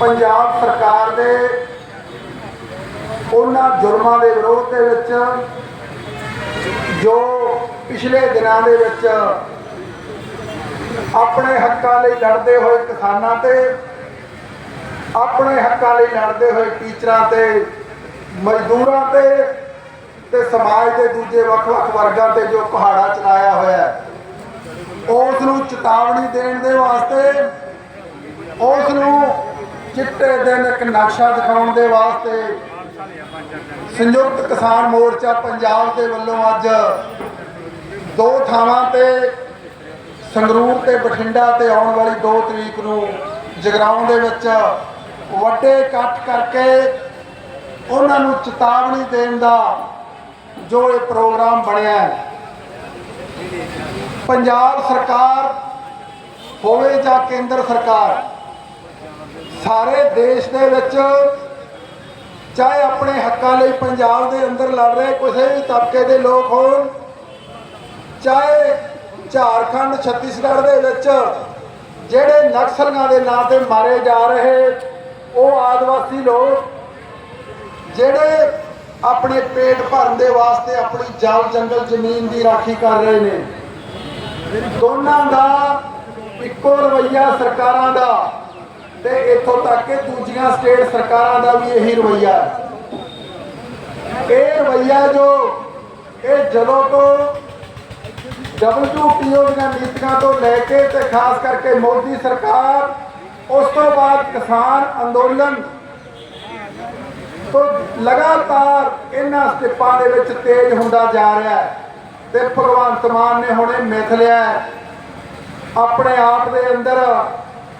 ਪੰਜਾਬ ਸਰਕਾਰ ਦੇ ਉਹਨਾਂ ਜੁਰਮਾਂ ਦੇ ਵਿਰੋਧ ਦੇ ਵਿੱਚ ਜੋ ਪਿਛਲੇ ਦਿਨਾਂ ਦੇ ਵਿੱਚ ਆਪਣੇ ਹੱਕਾਂ ਲਈ ਲੜਦੇ ਹੋਏ ਕਿਸਾਨਾਂ ਤੇ, ਆਪਣੇ ਹੱਕਾਂ ਲਈ ਲੜਦੇ ਹੋਏ ਟੀਚਰਾਂ ਤੇ, ਮਜ਼ਦੂਰਾਂ ਤੇ ਤੇ ਸਮਾਜ ਦੇ ਦੂਜੇ ਵੱਖ-ਵੱਖ ਵਰਗਾਂ ਤੇ ਜੋ ਪਹਾੜਾ ਚਲਾਇਆ ਹੋਇਆ ਹੈ ਉਸ ਨੂੰ ਚੇਤਾਵਨੀ ਦੇਣ ਦੇ ਵਾਸਤੇ ਉਸ ਨੂੰ ਚਿੱਟੇ ਦਿਨ ਇੱਕ ਨਕਸ਼ਾ ਦਿਖਾਉਣ ਦੇ ਵਾਸਤੇ ਸੰਯੁਕਤ ਕਿਸਾਨ ਮੋਰਚਾ ਪੰਜਾਬ ਦੇ ਵੱਲੋਂ ਅੱਜ ਦੋ ਥਾਵਾਂ ਤੇ ਸੰਗਰੂਰ ਤੇ ਬਠਿੰਡਾ ਤੇ ਆਉਣ ਵਾਲੀ 2 ਤਰੀਕ ਨੂੰ ਜਗਰਾਉਂ ਦੇ ਵਿੱਚ ਵੱਡੇ ਇਕੱਠ ਕਰਕੇ ਉਹਨਾਂ ਨੂੰ ਚੇਤਾਵਨੀ ਦੇਣ ਦਾ ਜੋ ਇਹ ਪ੍ਰੋਗਰਾਮ ਬਣਿਆ ਹੈ। ਪੰਜਾਬ ਸਰਕਾਰ ਹੋਵੇ ਜਾਂ ਕੇਂਦਰ ਸਰਕਾਰ ਸਾਰੇ ਦੇਸ਼ ਦੇ ਵਿੱਚ ਚਾਹੇ ਆਪਣੇ ਹੱਕਾਂ ਲਈ ਪੰਜਾਬ ਦੇ ਅੰਦਰ ਲੜ ਰਹੇ ਕਿਸੇ ਵੀ ਤਬਕੇ ਦੇ ਲੋਕ ਹੋਣ, ਚਾਹੇ ਝਾਰਖੰਡ, ਛੱਤੀਸਗੜ੍ਹ ਦੇ ਵਿੱਚ ਜਿਹੜੇ ਨਕਸਲੀਆਂ ਦੇ ਨਾਂ ਤੇ ਮਾਰੇ ਜਾ ਰਹੇ, ਉਹ ਆਦਿਵਾਸੀ ਲੋਕ ਜਿਹੜੇ ਆਪਣੇ ਪੇਟ ਭਰਨ ਦੇ ਵਾਸਤੇ ਆਪਣੀ ਜਲ ਜੰਗਲ ਜ਼ਮੀਨ ਦੀ ਰਾਖੀ ਕਰ ਰਹੇ ਨੇ। ਦੋਨਾਂ ਦਾ ਇੱਕੋ ਰਵਈਆ ਸਰਕਾਰਾਂ ਦਾ। ਤੇ ਇੱਥੋਂ ਤੱਕ ਕਿ ਦੂਜੀਆਂ ਸਟੇਟ ਸਰਕਾਰਾਂ ਦਾ ਵੀ ਇਹੀ ਰਵਈਆ ਇਹ ਰਵਈਆ ਜੋ ਇਹ ਜਦੋਂ ਤੋਂ WTO ਦੀਆਂ ਨੀਤੀਆਂ ਤੋਂ ਲੈ ਕੇ ਤੇ ਖਾਸ ਕਰਕੇ ਮੋਦੀ ਸਰਕਾਰ, ਉਸ ਤੋਂ ਬਾਅਦ ਕਿਸਾਨ ਅੰਦੋਲਨ ਤੋਂ ਲਗਾਤਾਰ ਇਹਨਾਂ ਸਟੈਪਾਂ ਦੇ ਵਿੱਚ ਤੇਜ਼ ਹੁੰਦਾ ਜਾ ਰਿਹਾ ਹੈ ਤੇ ਭਗਵੰਤ ਮਾਨ ਨੇ ਹੁਣੇ ਮਿਥ ਲਿਆ ਆਪਣੇ ਆਪ ਦੇ ਅੰਦਰ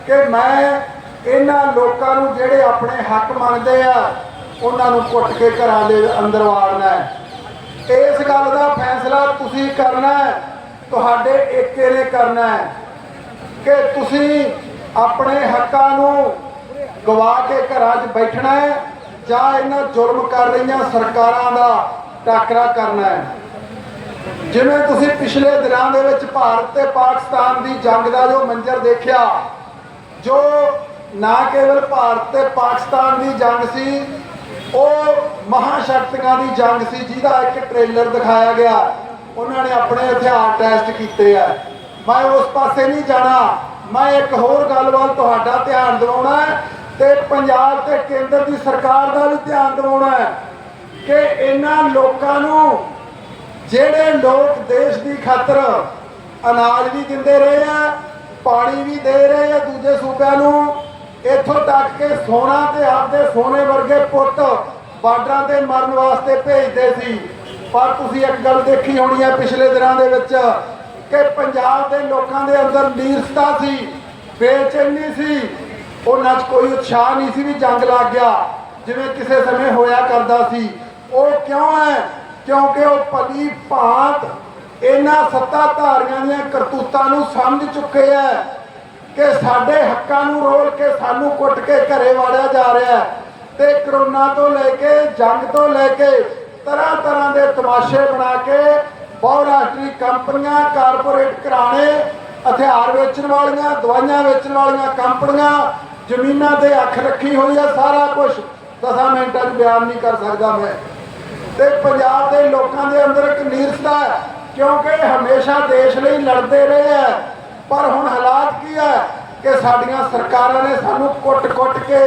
ਕਿ ਮੈਂ ਇਹਨਾਂ ਲੋਕਾਂ ਨੂੰ ਜਿਹੜੇ ਆਪਣੇ ਹੱਕ ਮੰਗਦੇ ਆ, ਉਹਨਾਂ ਨੂੰ ਕੁੱਟ ਕੇ ਘਰਾਂ ਦੇ ਅੰਦਰ ਵਾੜਨਾ ਹੈ। ਇਸ ਗੱਲ ਦਾ ਫੈਸਲਾ ਤੁਸੀਂ ਕਰਨਾ ਹੈ, ਤੁਹਾਡੇ ਏਕੇ ਨੇ ਕਰਨਾ ਹੈ ਕਿ ਤੁਸੀਂ ਆਪਣੇ ਹੱਕਾਂ ਨੂੰ ਗਵਾ ਕੇ ਘਰਾਂ 'ਚ ਬੈਠਣਾ ਹੈ ਜਾਂ ਇਹਨਾਂ ਜ਼ੁਲਮ ਕਰ ਰਹੀਆਂ ਸਰਕਾਰਾਂ ਦਾ ਟਾਕਰਾ ਕਰਨਾ ਹੈ। ਜਿਵੇਂ ਤੁਸੀਂ ਪਿਛਲੇ ਦਿਨਾਂ ਦੇ ਵਿੱਚ ਭਾਰਤ ਤੇ ਪਾਕਿਸਤਾਨ ਦੀ ਜੰਗ ਦਾ ਜੋ ਮੰਜ਼ਰ ਦੇਖਿਆ, ਜੋ ਨਾ ਕੇਵਲ ਭਾਰਤ ਤੇ ਪਾਕਿਸਤਾਨ ਦੀ ਜੰਗ ਸੀ, ਉਹ ਮਹਾਸ਼ਕਤੀਆਂ ਦੀ ਜੰਗ ਸੀ ਜਿਹਦਾ ਇੱਕ ਟ੍ਰੇਲਰ ਦਿਖਾਇਆ ਗਿਆ। ਉਹਨਾਂ ਨੇ ਆਪਣੇ ਹਥਿਆਰ ਟੈਸਟ ਕੀਤੇ ਆ। ਮੈਂ ਉਸ ਪਾਸੇ ਨਹੀਂ ਜਾਣਾ। ਮੈਂ ਇੱਕ ਹੋਰ ਗੱਲ ਵੱਲ ਤੁਹਾਡਾ ਧਿਆਨ ਦਿਵਾਉਣਾ ਹੈ ਤੇ ਪੰਜਾਬ ਤੇ ਕੇਂਦਰ ਦੀ ਸਰਕਾਰ ਦਾ ਵੀ ਧਿਆਨ ਦਿਵਾਉਣਾ ਹੈ ਕਿ ਇਹਨਾਂ ਲੋਕਾਂ ਨੂੰ ਜਿਹੜੇ ਲੋਕ ਦੇਸ਼ ਦੀ ਖਾਤਰ ਅਨਾਜ ਵੀ ਦਿੰਦੇ ਰਹੇ ਆ, ਪਾਣੀ ਵੀ ਦੇ ਰਹੇ ਆ ਦੂਜੇ ਸੂਬਿਆਂ ਨੂੰ ਇੱਥੋਂ ਤੱਕ ਕਿ ਸੋਨਾ ਤੇ ਆਪਦੇ ਸੋਨੇ ਵਰਗੇ ਪੁੱਤ ਬਾਰਡਰਾਂ ਤੇ ਮਰਨ ਵਾਸਤੇ ਭੇਜਦੇ ਸੀ। ਪਰ ਤੁਸੀਂ ਇੱਕ ਗੱਲ ਦੇਖੀ ਹੋਣੀ ਹੈ ਪਿਛਲੇ ਦਿਨਾਂ ਦੇ ਵਿੱਚ ਕਿ ਪੰਜਾਬ ਦੇ ਲੋਕਾਂ ਦੇ ਅੰਦਰ ਨੀਰਸਤਾ ਸੀ, ਬੇਚੈਨੀ ਸੀ। ਉਹਨਾਂ 'ਚ ਕੋਈ ਉਤਸ਼ਾਹ ਨਹੀਂ ਸੀ ਵੀ ਜੰਗ ਲੱਗ ਗਿਆ, ਜਿਵੇਂ ਕਿਸੇ ਸਮੇਂ ਹੋਇਆ ਕਰਦਾ ਸੀ। ਉਹ ਕਿਉਂ ਹੈ? ਕਿਉਂਕਿ ਉਹ ਭਲੀ ਭਾਂਤ ਇਹਨਾਂ ਸੱਤਾਧਾਰੀਆਂ ਦੀਆਂ ਕਰਤੂਤਾਂ ਨੂੰ ਸਮਝ ਚੁੱਕੇ ਆ ਕਿ ਸਾਡੇ ਹੱਕਾਂ ਨੂੰ ਰੋਲ ਕੇ ਸਾਨੂੰ ਕੁੱਟ ਕੇ ਘਰੇ ਵਾੜਿਆ ਜਾ ਰਿਹਾ ਹੈ ਤੇ ਕਰੋਨਾ ਤੋਂ ਲੈ ਕੇ, ਜੰਗ ਤੋਂ ਲੈ ਕੇ, ਤਰ੍ਹਾਂ ਤਰ੍ਹਾਂ ਦੇ ਤਮਾਸ਼ੇ ਬਣਾ ਕੇ ਬਹੁਰਾਸ਼ਟਰੀ ਕੰਪਨੀਆਂ, ਕਾਰਪੋਰੇਟ ਘਰਾਣੇ, ਹਥਿਆਰ ਵੇਚਣ ਵਾਲੀਆਂ, ਦਵਾਈਆਂ ਵੇਚਣ ਵਾਲੀਆਂ ਕੰਪਨੀਆਂ, ਜ਼ਮੀਨਾਂ ਤੇ ਅੱਖ ਰੱਖੀ ਹੋਈ ਆ ਸਾਰਾ ਕੁਝ 10 ਮਿੰਟਾਂ 'ਚ ਬਿਆਨ ਨਹੀਂ ਕਰ ਸਕਦਾ ਮੈਂ। ਤੇ ਪੰਜਾਬ ਦੇ ਲੋਕਾਂ ਦੇ ਅੰਦਰ ਇੱਕ ਨੀਰਸਤਾ ਹੈ, ਕਿਉਂਕਿ ਹਮੇਸ਼ਾ ਦੇਸ਼ ਲਈ ਲੜਦੇ ਰਹੇ ਹੈ। ਪਰ ਹੁਣ ਹਾਲਾਤ ਕੀ ਹੈ? ਸਾਡੀਆਂ ਸਰਕਾਰਾਂ ਨੇ ਸਾਨੂੰ ਕੁੱਟ-ਕੁੱਟ ਕੇ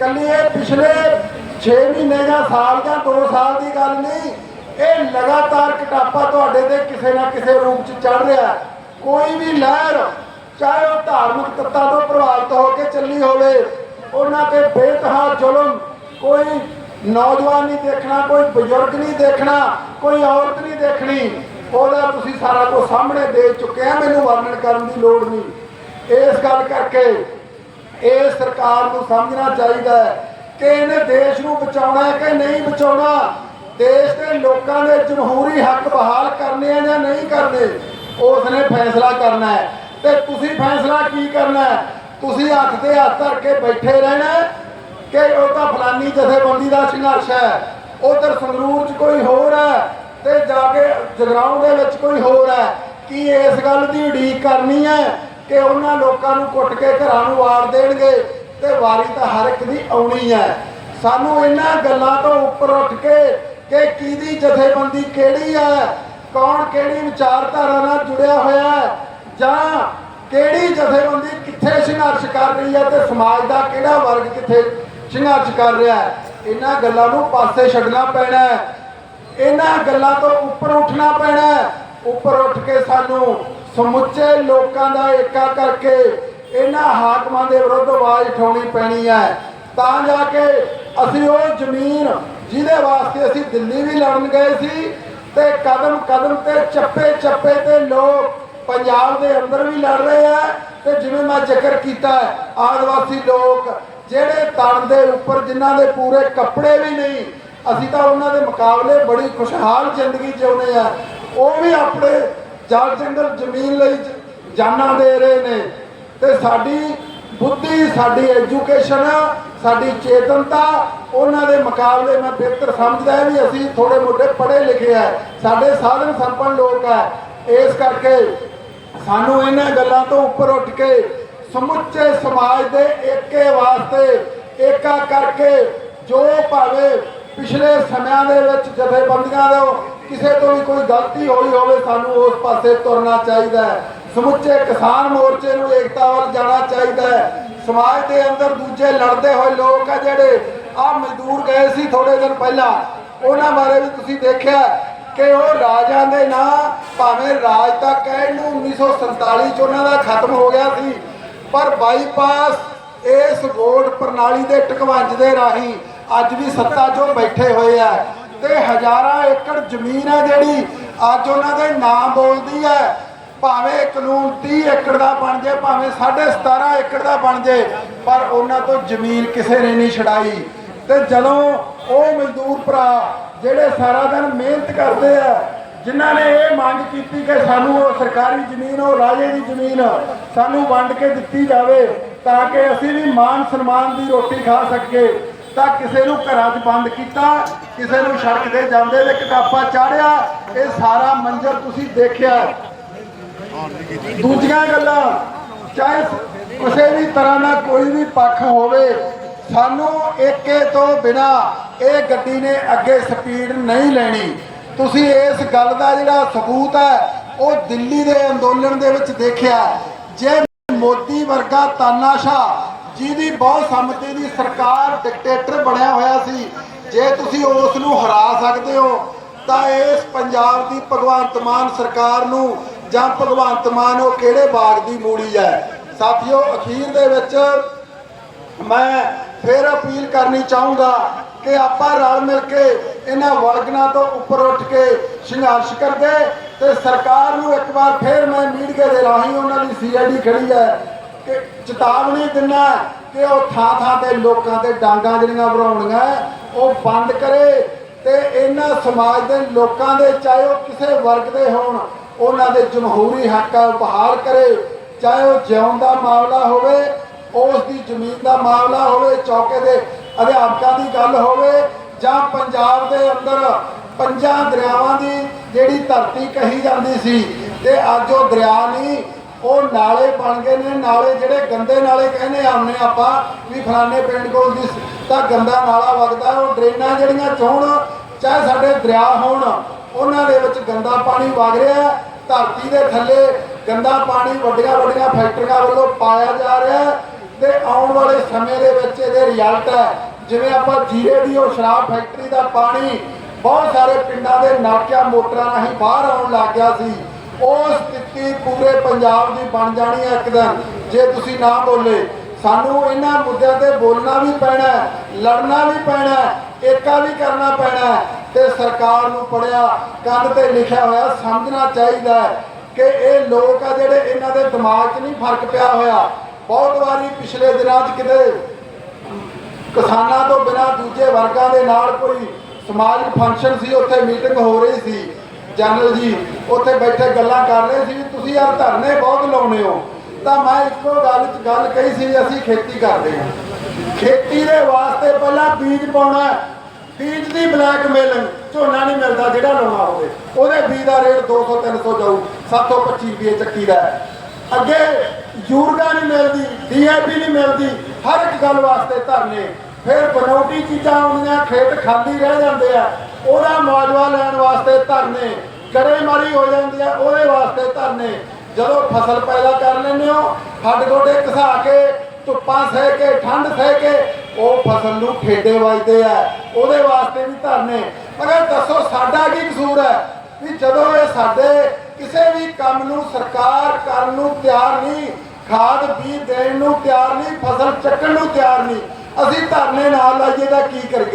ਕੱਲੀ ਇਹ ਪਿਛਲੇ 6 ਮਹੀਨੇ ਜਾਂ ਸਾਲ ਜਾਂ 2 ਸਾਲ ਦੀ ਗੱਲ ਨਹੀਂ, ਇਹ ਲਗਾਤਾਰ ਕਟਾਪਾ ਤੁਹਾਡੇ ਤੇ ਕਿਸੇ ਨਾ ਕਿਸੇ ਰੂਪ 'ਚ ਚੜ ਰਿਹਾ ਕੋਈ ਵੀ ਲਹਿਰ, ਚਾਹੇ ਉਹ ਧਾਰਮਿਕ ਤੱਤਾਂ ਤੋਂ ਪ੍ਰਭਾਵਿਤ ਹੋ ਕੇ ਚੱਲੀ ਹੋਵੇ, ਉਹਨਾਂ ਤੇ ਬੇਤਹਾ ਜ਼ੁਲਮ, ਕੋਈ ਨੌਜਵਾਨ ਨਹੀਂ ਦੇਖਣਾ, ਕੋਈ ਬਜ਼ੁਰਗ ਨਹੀਂ ਦੇਖਣਾ, ਕੋਈ ਔਰਤ ਨਹੀਂ ਦੇਖਣੀ, ਉਹਦਾ ਤੁਸੀਂ ਸਾਰਾ ਕੁਝ ਸਾਹਮਣੇ ਦੇ ਚੁੱਕੇ ਆ, ਮੈਨੂੰ ਵਰਣਨ ਕਰਨ ਦੀ ਲੋੜ ਨਹੀਂ। ਇਸ ਗੱਲ ਕਰਕੇ ਇਹ ਸਰਕਾਰ ਨੂੰ ਸਮਝਣਾ ਚਾਹੀਦਾ ਹੈ ਕਿ ਇਹਨੇ ਦੇਸ਼ ਨੂੰ ਬਚਾਉਣਾ ਹੈ ਕਿ ਨਹੀਂ ਬਚਾਉਣਾ? ਦੇਸ਼ ਦੇ ਲੋਕਾਂ ਦੇ ਜਮਹੂਰੀ ਹੱਕ ਬਹਾਲ ਕਰਨੇ ਆ ਜਾਂ ਨਹੀਂ ਕਰਨੇ ਉਸ ਨੇ ਫੈਸਲਾ ਕਰਨਾ ਹੈ। ਤੇ ਤੁਸੀਂ ਫੈਸਲਾ ਕੀ ਕਰਨਾ ਹੈ? ਤੁਸੀਂ ਹੱਥ ਤੇ ਹੱਥ ਧਰ ਕੇ ਬੈਠੇ ਰਹਿਣਾ ਕਿ ਉਹ ਤਾਂ ਫਲਾਨੀ ਜਥੇਬੰਦੀ ਦਾ ਸੰਘਰਸ਼ ਹੈ। ਉਧਰ ਸੰਗਰੂਰ 'ਚ ਕੋਈ ਹੋਰ ਹੈ ਤੇ ਜਾ ਕੇ ਜਗਰਾਉਂ ਦੇ ਵਿੱਚ ਕੋਈ ਹੋਰ ਹੈ। ਕੀ ਇਸ ਗੱਲ ਦੀ ਉਡੀਕ ਕਰਨੀ ਹੈ? ਕਿ ਉਹਨਾਂ ਲੋਕਾਂ ਨੂੰ ਕੁੱਟ ਕੇ ਘਰਾਂ ਨੂੰ ਵਾੜ ਦੇਣਗੇ ਤੇ ਵਾਰੀ ਤਾਂ ਹਰ ਇੱਕ ਦੀ ਆਉਣੀ ਹੈ। ਸਾਨੂੰ ਇਹਨਾਂ ਗੱਲਾਂ ਤੋਂ ਉੱਪਰ ਉੱਠ ਕੇ ਕਿ ਕਿਹਦੀ ਜਥੇਬੰਦੀ ਕਿਹੜੀ ਹੈ, ਕੌਣ ਕਿਹੜੀ ਵਿਚਾਰਧਾਰਾ ਨਾਲ ਜੁੜਿਆ ਹੋਇਆ ਹੈ, ਜਾਂ ਕਿਹੜੀ ਜਥੇਬੰਦੀ ਕਿੱਥੇ ਸੰਘਰਸ਼ ਕਰ ਰਹੀ ਹੈ ਤੇ ਸਮਾਜ ਦਾ ਕਿਹੜਾ ਵਰਗ ਕਿੱਥੇ ਸੰਘਰਸ਼ ਕਰ ਰਿਹਾ ਹੈ, ਇਹਨਾਂ ਗੱਲਾਂ ਨੂੰ ਪਾਸੇ ਛੱਡਣਾ ਪੈਣਾ ਹੈ। ਇਹਨਾਂ ਗੱਲਾਂ ਤੋਂ ਉੱਪਰ ਉੱਠਣਾ ਪੈਣਾ ਹੈ। ਉੱਪਰ ਉੱਠ ਕੇ ਸਾਨੂੰ ਸਮੁੱਚੇ ਲੋਕਾਂ ਦਾ ਏਕਾ ਕਰਕੇ ਇਹਨਾਂ ਹਾਕਮਾਂ ਦੇ ਵਿਰੁੱਧ ਆਵਾਜ਼ ਉਠਾਉਣੀ ਪੈਣੀ ਹੈ। ਤਾਂ ਜਾ ਕੇ ਅਸੀਂ ਉਹ ਜ਼ਮੀਨ ਜਿਹਦੇ ਵਾਸਤੇ ਅਸੀਂ ਦਿੱਲੀ ਵੀ ਲੜਨ ਗਏ ਸੀ ਤੇ ਕਦਮ ਕਦਮ ਤੇ ਚੱਪੇ ਚੱਪੇ ਤੇ ਲੋਕ ਪੰਜਾਬ ਦੇ ਅੰਦਰ ਵੀ ਲੜ ਰਹੇ ਆ ਤੇ ਜਿਵੇਂ ਮੈਂ ਜ਼ਿਕਰ ਕੀਤਾ ਆਦਿਵਾਸੀ ਲੋਕ ਜਿਹੜੇ ਤਣ ਦੇ ਉੱਪਰ ਜਿਨ੍ਹਾਂ ਦੇ ਪੂਰੇ ਕੱਪੜੇ ਵੀ ਨਹੀਂ, ਅਸੀਂ ਤਾਂ ਉਹਨਾਂ ਦੇ ਮੁਕਾਬਲੇ ਬੜੀ ਖੁਸ਼ਹਾਲ ਜ਼ਿੰਦਗੀ ਜਿਉਂਦੇ ਆ। ਉਹ ਵੀ ਆਪਣੇ ਜਲ ਜੰਗਲ ਜ਼ਮੀਨ ਲਈ ਜਾਨਾਂ ਦੇ ਰਹੇ ਨੇ। ਤੇ ਸਾਡੀ ਬੁੱਧੀ, ਸਾਡੀ ਐਜੂਕੇਸ਼ਨ, ਸਾਡੀ ਚੇਤਨਤਾ, ਉਹਨਾਂ ਦੇ ਮੁਕਾਬਲੇ ਮੈਂ ਬਿਹਤਰ ਸਮਝਦਾ ਹਾਂ ਵੀ ਅਸੀਂ ਥੋੜੇ ਮੋਟੇ ਪੜ੍ਹੇ ਲਿਖੇ ਆ ਸਾਡੇ ਸਾਧਨ ਸੰਪੰਨ ਲੋਕ ਆ ਇਸ ਕਰਕੇ ਸਾਨੂੰ ਇਹਨਾਂ ਗੱਲਾਂ ਤੋਂ ਉੱਪਰ ਉੱਠ ਕੇ ਸਮੁੱਚੇ ਸਮਾਜ ਦੇ ਏਕੇ ਵਾਸਤੇ ਏਕਾ ਕਰਕੇ ਜੋ ਭਾਵੇਂ ਪਿਛਲੇ ਸਮਿਆਂ ਦੇ ਵਿੱਚ ਜਥੇਬੰਦੀਆਂ ਦਾ ਕਿਸੇ ਤੋਂ ਵੀ ਕੋਈ ਗਲਤੀ ਹੋਈ ਹੋਵੇ ਸਾਨੂੰ ਉਸ ਪਾਸੇ ਤੁਰਨਾ ਚਾਹੀਦਾ ਹੈ। ਸਮੁੱਚੇ ਕਿਸਾਨ ਮੋਰਚੇ ਨੂੰ ਏਕਤਾ ਵੱਲ ਜਾਣਾ ਚਾਹੀਦਾ ਹੈ। ਸਮਾਜ ਦੇ ਅੰਦਰ ਦੂਜੇ ਲੜਦੇ ਹੋਏ ਲੋਕ ਆ ਜਿਹੜੇ ਆ ਮਜ਼ਦੂਰ ਗਏ ਸੀ ਥੋੜੇ ਦਿਨ ਪਹਿਲਾਂ। ਉਹਨਾਂ ਬਾਰੇ ਵੀ ਤੁਸੀਂ ਦੇਖਿਆ ਕਿ ਉਹ ਰਾਜਾਂ ਦੇ ਨਾਂ ਭਾਵੇਂ ਰਾਜ ਤਾਂ ਕਹਿਣ ਨੂੰ 1947 ਚ ਉਹਨਾਂ ਦਾ ਖਤਮ ਹੋ ਗਿਆ ਸੀ, ਪਰ ਬਾਈਪਾਸ ਇਸ ਵੋਟ ਪ੍ਰਣਾਲੀ ਦੇ ਟਕਵੰਜ ਦੇ ਰਾਹੀਂ ਅੱਜ ਵੀ ਸੱਤਾ 'ਚੋਂ ਬੈਠੇ ਹੋਏ ਆ। ਤੇ ਹਜ਼ਾਰਾਂ ਏਕੜ ਜ਼ਮੀਨ ਹੈ ਜਿਹੜੀ ਅੱਜ ਉਹਨਾਂ ਦੇ ਨਾਂ ਬੋਲਦੀ ਹੈ। ਭਾਵੇਂ ਕਾਨੂੰਨ 30 ਏਕੜ ਦਾ ਬਣ ਜਾਏ, ਭਾਵੇਂ 17.5 ਏਕੜ ਦਾ ਬਣ ਜਾਏ, ਪਰ ਉਹਨਾਂ ਤੋਂ ਜ਼ਮੀਨ ਕਿਸੇ ਨੇ ਨਹੀਂ ਛਡਾਈ। ਤੇ ਜਦੋਂ ਉਹ ਮਜ਼ਦੂਰ ਭਰਾ ਜਿਹੜੇ ਸਾਰਾ ਦਿਨ ਮਿਹਨਤ ਕਰਦੇ ਆ, ਜਿਨ੍ਹਾਂ ਨੇ ਇਹ ਮੰਗ ਕੀਤੀ ਕਿ ਸਾਨੂੰ ਉਹ ਸਰਕਾਰੀ ਜ਼ਮੀਨ, ਉਹ ਰਾਜੇ ਦੀ ਜ਼ਮੀਨ ਸਾਨੂੰ ਵੰਡ ਕੇ ਦਿੱਤੀ ਜਾਵੇ, ਤਾਂ ਕਿ ਅਸੀਂ ਵੀ ਮਾਨ ਸਨਮਾਨ ਦੀ ਰੋਟੀ ਖਾ ਸਕੀਏ। ਤਾਂ ਕਿਸੇ ਨੂੰ ਘਰਾਂ 'ਚ ਬੰਦ ਕੀਤਾ, ਕਿਸੇ ਨੂੰ ਸੜਕ ਤੇ ਜਾਂਦੇ ਦੇ ਕਿਤਾਬਾ ਚਾੜਿਆ ਇਹ ਸਾਰਾ ਮੰਜ਼ਰ ਤੁਸੀਂ ਦੇਖਿਆ। ਦੂਜੀਆਂ ਗੱਲਾਂ, ਚਾਹੇ ਕਿਸੇ ਵੀ ਤਰ੍ਹਾਂ ਦਾ ਕੋਈ ਵੀ ਪੱਖ ਹੋਵੇ, ਸਾਨੂੰ ਏਕੇ ਤੋਂ ਬਿਨਾ ਇਹ ਗੱਡੀ ਨੇ ਅੱਗੇ ਸਪੀਡ ਨਹੀਂ ਲੈਣੀ। ਤੁਸੀਂ ਇਸ ਗੱਲ ਦਾ ਜਿਹੜਾ ਸਬੂਤ ਹੈ, ਉਹ ਦਿੱਲੀ ਦੇ ਅੰਦੋਲਨ ਦੇ ਵਿੱਚ ਦੇਖਿਆ। ਜੇ ਮੋਦੀ ਵਰਗਾ ਤਾਨਾਸ਼ਾਹ ਜਿਹਦੀ ਬਹੁਤ ਸੰਮਤੀ ਦੀ ਸਰਕਾਰ ਡਿਕਟੇਟਰ ਬਣਿਆ ਹੋਇਆ ਸੀ। ਜੇ ਤੁਸੀਂ ਉਸ ਨੂੰ ਹਰਾ ਸਕਦੇ ਹੋ, ਤਾਂ ਇਸ ਪੰਜਾਬ ਦੀ ਭਗਵੰਤ ਮਾਨ ਸਰਕਾਰ ਨੂੰ ਜਾਂ ਭਗਵੰਤ ਮਾਨ ਉਹ ਕਿਹੜੇ ਬਾਗ ਦੀ ਮੂੜੀ ਹੈ? ਸਾਥੀਓ, ਅਖੀਰ ਦੇ ਵਿੱਚ ਮੈਂ ਫਿਰ ਅਪੀਲ ਕਰਨੀ ਚਾਹੂੰਗਾ ਕਿ ਆਪਾਂ ਰਲ ਮਿਲ ਕੇ ਇਹਨਾਂ ਵਰਗਨਾਂ ਤੋਂ ਉੱਪਰ ਉੱਠ ਕੇ ਸੰਘਰਸ਼ ਕਰਦੇ ਤੇ ਸਰਕਾਰ ਨੂੰ ਇੱਕ ਵਾਰ ਫਿਰ ਮੈਂ ਮੀਡੀਆ ਦੇ ਰਾਹੀਂ ਉਹਨਾਂ ਦੀ ਸੀਆਈਡੀ ਖੜੀ ਹੈ ਕਿ ਚੇਤਾਵਨੀ ਦਿੰਨਾ ਕਿ ਉਹ ਥਾਂ ਥਾਂ ਤੇ ਲੋਕਾਂ ਤੇ ਡਾਂਗਾਂ ਜਿਹੜੀਆਂ ਭਰਾਉਣੀਆਂ ਉਹ ਬੰਦ ਕਰੇ ਤੇ ਇਹਨਾਂ ਸਮਾਜ ਦੇ ਲੋਕਾਂ ਦੇ, ਚਾਹੇ ਉਹ ਕਿਸੇ ਵਰਗ ਦੇ ਹੋਣ, ਉਹਨਾਂ ਦੇ ਜਮਹੂਰੀ ਹੱਕਾਂ ਬਹਾਲ ਕਰੇ। ਚਾਹੇ ਉਹ ਜਿਉਣ ਦਾ ਮਾਮਲਾ ਹੋਵੇ, ਉਸ ਦੀ ਜ਼ਮੀਨ ਦਾ ਮਾਮਲਾ ਹੋਵੇ, ਚੌਕੇ ਦੇ ਅਧਿਆਪਕਾਂ ਦੀ ਗੱਲ ਹੋਵੇ, ਜਾਂ ਪੰਜਾਬ ਦੇ ਅੰਦਰ ਪੰਜਾਂ ਦਰਿਆਵਾਂ ਦੀ ਜਿਹੜੀ ਧਰਤੀ ਕਹੀ ਜਾਂਦੀ ਸੀ ਤੇ ਅੱਜ ਉਹ ਦਰਿਆ ਨਹੀਂ ਉਹ ਨਾਲੇ ਬਣ ਗਏ ਨੇ, ਨਾਲੇ ਜਿਹੜੇ ਗੰਦੇ ਨਾਲੇ ਕਹਿੰਦੇ ਆਉਂਦੇ ਆਪਾਂ ਵੀ ਫਲਾਣੇ ਪਿੰਡ ਕੋਲ ਦੀ ਤਾਂ ਗੰਦਾ ਨਾਲਾ ਵਗਦਾ, ਉਹ ਡਰੇਨਾਂ ਜਿਹੜੀਆਂ ਚੋਣ, ਚਾਹੇ ਸਾਡੇ ਦਰਿਆ ਹੋਣ, ਉਹਨਾਂ ਦੇ ਵਿੱਚ ਗੰਦਾ ਪਾਣੀ ਵਗ ਰਿਹਾ ਧਰਤੀ ਦੇ ਥੱਲੇ ਗੰਦਾ ਪਾਣੀ ਵੱਡੀਆਂ ਵੱਡੀਆਂ ਫੈਕਟਰੀਆਂ ਵੱਲੋਂ ਪਾਇਆ ਜਾ ਰਿਹਾ ਹੈ, ਤੇ ਆਉਣ ਵਾਲੇ ਸਮੇਂ ਦੇ ਵਿੱਚ ਇਹਦੇ ਰਿਜ਼ਲਟ ਹੈ। ਜਿਵੇਂ ਆਪਾਂ ਜੀਰੇ ਦੀ ਉਹ ਸ਼ਰਾਬ ਫੈਕਟਰੀ ਦਾ ਪਾਣੀ, ਬਹੁਤ ਸਾਰੇ ਪਿੰਡਾਂ ਦੇ ਨਾਕਿਆਂ ਮੋਟਰਾਂ ਰਾਹੀਂ ਬਾਹਰ ਆਉਣ ਲੱਗ ਗਿਆ ਸੀ। ਉਹ ਸਥਿਤੀ ਪੂਰੇ ਪੰਜਾਬ ਦੀ ਬਣ ਜਾਣੀ ਹੈ ਇੱਕ ਦਿਨ। ਜੇ ਤੁਸੀਂ ਨਾ ਬੋਲੇ, ਸਾਨੂੰ ਇਹਨਾਂ ਮੁੱਦਿਆਂ ਤੇ ਬੋਲਣਾ ਵੀ ਪੈਣਾ ਲੜਨਾ ਵੀ ਪੈਣਾ ਏਕਾ ਵੀ ਕਰਨਾ ਪੈਣਾ ਹੈ ਤੇ ਸਰਕਾਰ ਨੂੰ ਪੜਿਆ, ਕੰਧ ਤੇ ਲਿਖਿਆ ਹੋਇਆ ਸਮਝਣਾ ਚਾਹੀਦਾ ਕਿ ਇਹ ਲੋਕ ਆ ਜਿਹੜੇ ਇਹਨਾਂ ਦੇ ਦਿਮਾਗ 'ਚ ਨਹੀਂ ਫ਼ਰਕ ਪਿਆ ਹੋਇਆ। ਬਹੁਤ ਵਾਰੀ ਪਿਛਲੇ ਦਿਨਾਂ 'ਚ ਕਿਤੇ ਕਿਸਾਨਾਂ ਤੋਂ ਬਿਨਾਂ ਦੂਜੇ ਵਰਗਾਂ ਦੇ ਨਾਲ ਕੋਈ ਸਮਾਜਿਕ ਫੰਕਸ਼ਨ ਸੀ, ਉੱਥੇ ਮੀਟਿੰਗ ਹੋ ਰਹੀ ਸੀ। ਜਨਰਲ ਜੀ, ਉੱਥੇ ਬੈਠੇ ਗੱਲਾਂ ਕਰ ਰਹੇ ਸੀ, ਤੁਸੀਂ ਯਾਰ ਧਰਨੇ ਬਹੁਤ ਲਾਉਨੇ ਹੋ। ਤਾਂ ਮੈਂ ਇੱਕੋ ਗੱਲ ਚ ਗੱਲ ਕਹੀ ਸੀ ਵੀ ਅਸੀਂ ਖੇਤੀ ਕਰਦੇ ਹਾਂ। ਖੇਤੀ ਦੇ ਵਾਸਤੇ ਪਹਿਲਾਂ ਬੀਜ ਪਾਉਣਾ ਬੀਜ ਦੀ ਬਲੈਕਮੇਲਿੰਗ ਝੋਨਾ ਨਹੀਂ ਮਿਲਦਾ ਜਿਹੜਾ ਲਾਉਣਾ ਹੋਵੇ। ਉਹਦੇ ਬੀਜ ਦਾ ਰੇਟ 200 300 ਜਾਊ। 725 ਰੁਪਏ ਚੱਕੀ ਦਾ ਅੱਗੇ ਯੂਰੀਆ ਨਹੀਂ ਮਿਲਦੀ ਡੀਏਪੀ ਨਹੀਂ ਮਿਲਦੀ, ਹਰ ਇੱਕ ਗੱਲ ਵਾਸਤੇ ਧਰਨੇ। ਫਿਰ ਬਨੌਟੀ ਚੀਜ਼ਾਂ ਆਉਂਦੀਆਂ, ਖੇਤ ਖਾਲੀ ਰਹਿ ਜਾਂਦੇ ਆ। ਉਹਦਾ ਮੁਆਵਜ਼ਾ ਲੈਣ ਵਾਸਤੇ ਧਰਨੇ ਗੜੇਮਾਰੀ ਹੋ ਜਾਂਦੀ ਆ, ਉਹਦੇ ਵਾਸਤੇ ਧਰਨੇ। ਜਦੋਂ ਫਸਲ ਪੈਦਾ ਕਰ ਲੈਂਦੇ ਹੋ, ਹੱਡ ਗੋਡੇ ਘਸਾ ਕੇ, ਧੁੱਪਾਂ ਸਹਿ ਕੇ, ਠੰਡ ਸਹਿ ਕੇ, ਉਹ ਫਸਲ ਨੂੰ ਠੇਡੇ ਵੱਜਦੇ ਆ। ਉਹਦੇ ਵਾਸਤੇ ਵੀ ਧਰਨੇ। ਮਗਰ ਦੱਸੋ, ਸਾਡਾ ਕੀ ਕਸੂਰ ਹੈ? ਵੀ ਜਦੋਂ ਇਹ ਸਾਡੇ ਕਿਸੇ ਵੀ ਕੰਮ ਨੂੰ ਸਰਕਾਰ ਕਰਨ ਨੂੰ ਤਿਆਰ ਨਹੀਂ, ਖਾਦ ਬੀਜ ਦੇਣ ਨੂੰ ਤਿਆਰ ਨਹੀਂ, ਫਸਲ ਚੱਕਣ ਨੂੰ ਤਿਆਰ ਨਹੀਂ, ਅਸੀਂ ਧਰਨੇ ਨਾਲ ਲਾਈਏ ਤਾਂ ਕੀ ਕਰੀਏ?